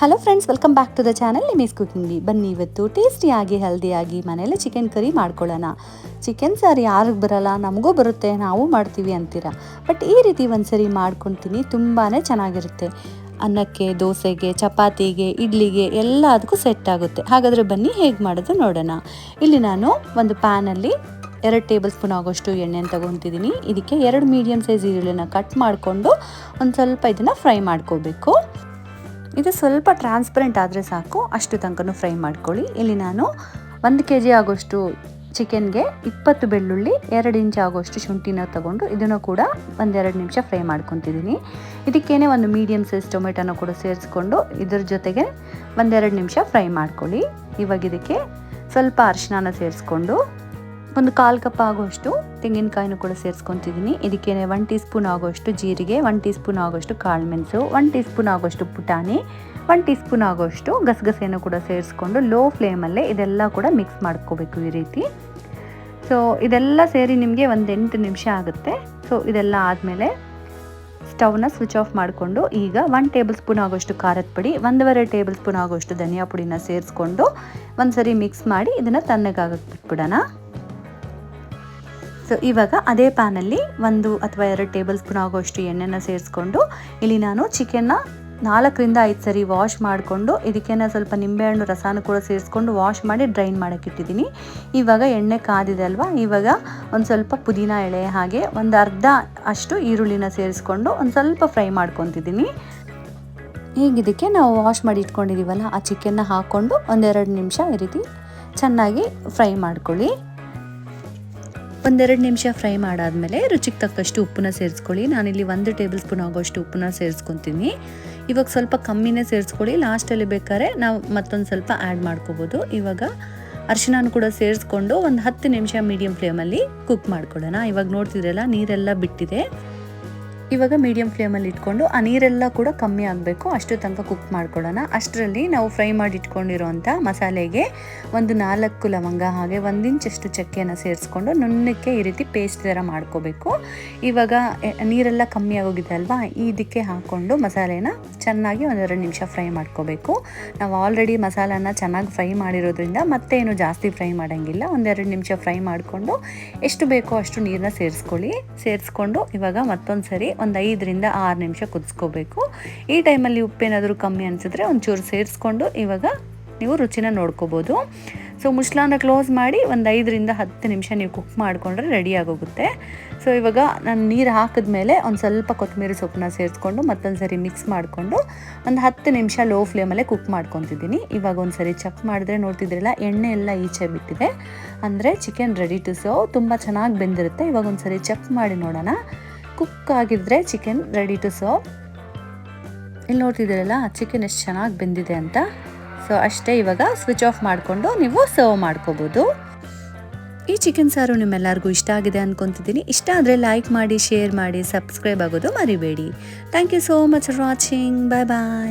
Hello friends welcome back to the channel Nimi's cooking ಬನ್ನಿ ಇವತ್ತು ಟೇಸ್ಟಿಯಾಗಿ ಹೆಲ್ದಿಯಾಗಿ ಮನೇಲಿ ಚಿಕನ್ ಕರಿ ಮಾಡ್ಕೊಳ್ಳೋಣ. ಚಿಕನ್ ಸಾರಿ ಯಾರಿಗೆ ಬರಲ್ಲ? ನಮಗೂ ಬರುತ್ತೆ, ನಾವು ಮಾಡ್ತೀವಿ ಅಂತೀರ? ಬಟ್ ಈ ರೀತಿ ಒಂದ್ಸರಿ ಮಾಡ್ಕೊತೀನಿ ತುಂಬಾ ಚೆನ್ನಾಗಿರುತ್ತೆ. ಅನ್ನಕ್ಕೆ, ದೋಸೆಗೆ, ಚಪಾತಿಗೆ, ಇಡ್ಲಿಗೆ ಎಲ್ಲ ಅದಕ್ಕೂ ಸೆಟ್ ಆಗುತ್ತೆ. ಹಾಗಾದರೆ ಬನ್ನಿ, ಹೇಗೆ ಮಾಡೋದು ನೋಡೋಣ. ಇಲ್ಲಿ ನಾನು ಒಂದು ಪ್ಯಾನಲ್ಲಿ ಎರಡು ಟೇಬಲ್ ಸ್ಪೂನ್ ಆಗೋಷ್ಟು ಎಣ್ಣೆನ ತಗೊತಿದ್ದೀನಿ. ಇದಕ್ಕೆ ಎರಡು ಮೀಡಿಯಮ್ ಸೈಜ್ ಈರುಳ್ಳಿನ ಕಟ್ ಮಾಡಿಕೊಂಡು ಒಂದು ಸ್ವಲ್ಪ ಇದನ್ನು ಫ್ರೈ ಮಾಡ್ಕೋಬೇಕು. ಇದು ಸ್ವಲ್ಪ ಟ್ರಾನ್ಸ್ಪರೆಂಟ್ ಆದರೆ ಸಾಕು. ಅಷ್ಟು ತನಕನೂ ಫ್ರೈ ಮಾಡ್ಕೊಳ್ಳಿ. ಇಲ್ಲಿ ನಾನು ಒಂದು ಕೆ ಜಿ ಆಗೋಷ್ಟು ಚಿಕನ್ಗೆ ಇಪ್ಪತ್ತು ಬೆಳ್ಳುಳ್ಳಿ, ಎರಡು ಇಂಚ್ ಆಗೋಷ್ಟು ಶುಂಠಿನ ತಗೊಂಡು ಇದನ್ನು ಕೂಡ ಒಂದೆರಡು ನಿಮಿಷ ಫ್ರೈ ಮಾಡ್ಕೊತಿದ್ದೀನಿ. ಇದಕ್ಕೇನೆ ಒಂದು ಮೀಡಿಯಮ್ ಸೈಜ್ ಟೊಮೆಟೊನ ಕೂಡ ಸೇರಿಸ್ಕೊಂಡು ಇದ್ರ ಜೊತೆಗೆ ಒಂದೆರಡು ನಿಮಿಷ ಫ್ರೈ ಮಾಡ್ಕೊಳ್ಳಿ. ಇವಾಗ ಇದಕ್ಕೆ ಸ್ವಲ್ಪ ಅರಿಶಿನ ಸೇರಿಸ್ಕೊಂಡು ಒಂದು ಕಾಲು ಕಪ್ ಆಗೋಷ್ಟು ತೆಂಗಿನಕಾಯಿನೂ ಕೂಡ ಸೇರಿಸ್ಕೊತಿದ್ದೀನಿ. ಇದಕ್ಕೆ ಒನ್ ಟೀ ಸ್ಪೂನ್ ಆಗೋಷ್ಟು ಜೀರಿಗೆ ಒನ್ ಟೀ ಸ್ಪೂನ್ ಆಗೋಷ್ಟು ಕಾಳು ಮೆಣಸು ಒನ್ ಟೀ ಸ್ಪೂನ್ ಆಗೋಷ್ಟು ಪುಟಾಣಿ ಒನ್ ಟೀ ಸ್ಪೂನ್ ಆಗೋಷ್ಟು ಗಸಗಸೆಯನ್ನು ಕೂಡ ಸೇರಿಸ್ಕೊಂಡು ಲೋ ಫ್ಲೇಮಲ್ಲೇ ಇದೆಲ್ಲ ಕೂಡ ಮಿಕ್ಸ್ ಮಾಡ್ಕೋಬೇಕು ಈ ರೀತಿ. ಸೊ ಇದೆಲ್ಲ ಸೇರಿ ನಿಮಗೆ ಒಂದು ಎಂಟು ನಿಮಿಷ ಆಗುತ್ತೆ. ಸೊ ಇದೆಲ್ಲ ಆದಮೇಲೆ ಸ್ಟವ್ನ ಸ್ವಿಚ್ ಆಫ್ ಮಾಡಿಕೊಂಡು ಈಗ ಒನ್ ಟೇಬಲ್ ಸ್ಪೂನ್ ಆಗೋಷ್ಟು ಖಾರದ ಪುಡಿ, ಒಂದೂವರೆ ಟೇಬಲ್ ಸ್ಪೂನ್ ಆಗೋಷ್ಟು ಧನಿಯಾ ಪುಡಿನ ಸೇರಿಸ್ಕೊಂಡು ಒಂದು ಸರಿ ಮಿಕ್ಸ್ ಮಾಡಿ ಇದನ್ನು ತಣ್ಣಗಾಗಕ್ಕೆ ಬಿಟ್ಬಿಡೋಣ. ಸೊ ಇವಾಗ ಅದೇ ಪ್ಯಾನಲ್ಲಿ ಒಂದು ಅಥವಾ ಎರಡು ಟೇಬಲ್ ಸ್ಪೂನ್ ಆಗೋಷ್ಟು ಎಣ್ಣೆನ ಸೇರಿಸ್ಕೊಂಡು ಇಲ್ಲಿ ನಾನು ಚಿಕನ್ನ ನಾಲ್ಕರಿಂದ ಐದು ಸರಿ ವಾಶ್ ಮಾಡಿಕೊಂಡು ಇದಕ್ಕೇನ ಸ್ವಲ್ಪ ನಿಂಬೆಹಣ್ಣು ರಸಾನ ಕೂಡ ಸೇರಿಸ್ಕೊಂಡು ವಾಶ್ ಮಾಡಿ ಡ್ರೈನ್ ಮಾಡೋಕ್ಕಿಟ್ಟಿದ್ದೀನಿ ಇವಾಗ ಎಣ್ಣೆ ಕಾದಿದೆ ಅಲ್ವಾ? ಇವಾಗ ಒಂದು ಸ್ವಲ್ಪ ಪುದೀನ ಎಳೆ ಹಾಗೆ ಒಂದು ಅರ್ಧ ಅಷ್ಟು ಈರುಳ್ಳಿನ ಸೇರಿಸ್ಕೊಂಡು ಒಂದು ಸ್ವಲ್ಪ ಫ್ರೈ ಮಾಡ್ಕೊತಿದ್ದೀನಿ. ಈಗ ಇದಕ್ಕೆ ನಾವು ವಾಶ್ ಮಾಡಿ ಇಟ್ಕೊಂಡಿದ್ದೀವಲ್ಲ ಆ ಚಿಕನ್ನ ಹಾಕ್ಕೊಂಡು ಒಂದೆರಡು ನಿಮಿಷ ಈ ರೀತಿ ಚೆನ್ನಾಗಿ ಫ್ರೈ ಮಾಡ್ಕೊಳ್ಳಿ. ಒಂದೆರಡು ನಿಮಿಷ ಫ್ರೈ ಮಾಡಾದಮೇಲೆ ರುಚಿಗೆ ತಕ್ಕಷ್ಟು ಉಪ್ಪನ್ನ ಸೇರಿಸ್ಕೊಳ್ಳಿ. ನಾನಿಲ್ಲಿ ಒಂದು ಟೇಬಲ್ ಸ್ಪೂನ್ ಆಗೋಷ್ಟು ಉಪ್ಪನ್ನ ಸೇರಿಸ್ಕೊತೀನಿ. ಇವಾಗ ಸ್ವಲ್ಪ ಕಮ್ಮಿನೇ ಸೇರಿಸ್ಕೊಳ್ಳಿ. ಲಾಸ್ಟಲ್ಲಿ ಬೇಕಾದ್ರೆ ನಾವು ಮತ್ತೊಂದು ಸ್ವಲ್ಪ ಆ್ಯಡ್ ಮಾಡ್ಕೋಬೋದು. ಇವಾಗ ಅರ್ಶಿನ ಕೂಡ ಸೇರಿಸ್ಕೊಂಡು ಒಂದು ಹತ್ತು ನಿಮಿಷ ಮೀಡಿಯಮ್ ಫ್ಲೇಮಲ್ಲಿ ಕುಕ್ ಮಾಡ್ಕೊಳ್ಳೋಣ. ಇವಾಗ ನೋಡ್ತಿದ್ರಲ್ಲ, ನೀರೆಲ್ಲ ಬಿಟ್ಟಿದೆ. ಇವಾಗ ಮೀಡಿಯಂ ಫ್ಲೇಮಲ್ಲಿ ಇಟ್ಕೊಂಡು ಆ ನೀರೆಲ್ಲ ಕೂಡ ಕಮ್ಮಿ ಆಗಬೇಕು. ಅಷ್ಟು ತನಕ ಕುಕ್ ಮಾಡ್ಕೊಳ್ಳೋಣ. ಅಷ್ಟರಲ್ಲಿ ನಾವು ಫ್ರೈ ಮಾಡಿ ಇಟ್ಕೊಂಡಿರೋಂಥ ಮಸಾಲೆಗೆ ಒಂದು ನಾಲ್ಕು ಲವಂಗ ಹಾಗೆ ಒಂದು ಇಂಚಷ್ಟು ಚಕ್ಕೆನ ಸೇರಿಸ್ಕೊಂಡು ನುಣ್ಣಕ್ಕೆ ಈ ರೀತಿ ಪೇಸ್ಟ್ ಥರ ಮಾಡ್ಕೋಬೇಕು. ಇವಾಗ ನೀರೆಲ್ಲ ಕಮ್ಮಿ ಆಗೋಗಿದೆ ಅಲ್ವಾ? ಇದಕ್ಕೆ ಹಾಕ್ಕೊಂಡು ಮಸಾಲೆನ ಚೆನ್ನಾಗಿ ಒಂದೆರಡು ನಿಮಿಷ ಫ್ರೈ ಮಾಡ್ಕೋಬೇಕು. ನಾವು ಆಲ್ರೆಡಿ ಮಸಾಲಾನ ಚೆನ್ನಾಗಿ ಫ್ರೈ ಮಾಡಿರೋದ್ರಿಂದ ಮತ್ತೆ ಏನು ಜಾಸ್ತಿ ಫ್ರೈ ಮಾಡೋಂಗಿಲ್ಲ. ಒಂದೆರಡು ನಿಮಿಷ ಫ್ರೈ ಮಾಡಿಕೊಂಡು ಎಷ್ಟು ಬೇಕೋ ಅಷ್ಟು ನೀರನ್ನ ಸೇರಿಸ್ಕೊಳ್ಳಿ. ಸೇರಿಸ್ಕೊಂಡು ಇವಾಗ ಮತ್ತೊಂದು ಸರಿ ಒಂದು ಐದರಿಂದ ಆರು ನಿಮಿಷ ಕುದಿಸ್ಕೋಬೇಕು. ಈ ಟೈಮಲ್ಲಿ ಉಪ್ಪೇನಾದರೂ ಕಮ್ಮಿ ಅನಿಸಿದ್ರೆ ಒಂಚೂರು ಸೇರಿಸ್ಕೊಂಡು ಇವಾಗ ನೀವು ರುಚಿನ ನೋಡ್ಕೋಬೋದು. ಸೊ ಮುಸ್ಲಾನ ಕ್ಲೋಸ್ ಮಾಡಿ ಒಂದು ಐದರಿಂದ ಹತ್ತು ನಿಮಿಷ ನೀವು ಕುಕ್ ಮಾಡಿಕೊಂಡ್ರೆ ರೆಡಿ ಆಗೋಗುತ್ತೆ. ಸೊ ಇವಾಗ ನಾನು ನೀರು ಹಾಕಿದ್ಮೇಲೆ ಒಂದು ಸ್ವಲ್ಪ ಕೊತ್ತಂಬರಿ ಸೊಪ್ಪನ್ನ ಸೇರಿಸ್ಕೊಂಡು ಮತ್ತೊಂದು ಸರಿ ಮಿಕ್ಸ್ ಮಾಡಿಕೊಂಡು ಒಂದು ಹತ್ತು ನಿಮಿಷ ಲೋ ಫ್ಲೇಮಲ್ಲೇ ಕುಕ್ ಮಾಡ್ಕೊತಿದ್ದೀನಿ. ಇವಾಗ ಒಂದು ಸರಿ ಚೆಕ್ ಮಾಡಿದ್ರೆ ನೋಡ್ತಿದ್ರಲ್ಲ ಎಣ್ಣೆ ಎಲ್ಲ ಈಚೆ ಬಿಟ್ಟಿದೆ. ಅಂದರೆ ಚಿಕನ್ ರೆಡಿ ಟು ಸರ್ವ್ ತುಂಬ ಚೆನ್ನಾಗಿ ಬೆಂದಿರುತ್ತೆ. ಇವಾಗ ಒಂದು ಸರಿ ಚೆಕ್ ಮಾಡಿ ನೋಡೋಣ. ಕುಕ್ ಆಗಿದ್ರೆ ಚಿಕನ್ ರೆಡಿ ಟು ಸರ್ವ್ ಇಲ್ಲಿ ನೋಡ್ತಿದ್ದೀರಲ್ಲ ಚಿಕನ್ ಎಷ್ಟು ಚೆನ್ನಾಗಿ ಬೆಂದಿದೆ ಅಂತ. ಸೊ ಅಷ್ಟೇ ಇವಾಗ ಸ್ವಿಚ್ ಆಫ್ ಮಾಡಿಕೊಂಡು ನೀವು ಸರ್ವ್ ಮಾಡ್ಕೋಬೋದು. ಈ ಚಿಕನ್ ಸಾರು ನಿಮ್ಮೆಲ್ಲರಿಗೂ ಇಷ್ಟ ಆಗಿದೆ ಅಂದ್ಕೊತಿದ್ದೀನಿ ಇಷ್ಟ ಆದರೆ ಲೈಕ್ ಮಾಡಿ ಶೇರ್ ಮಾಡಿ ಸಬ್ಸ್ಕ್ರೈಬ್ ಆಗೋದು ಮರಿಬೇಡಿ. Thank you so much for watching bye bye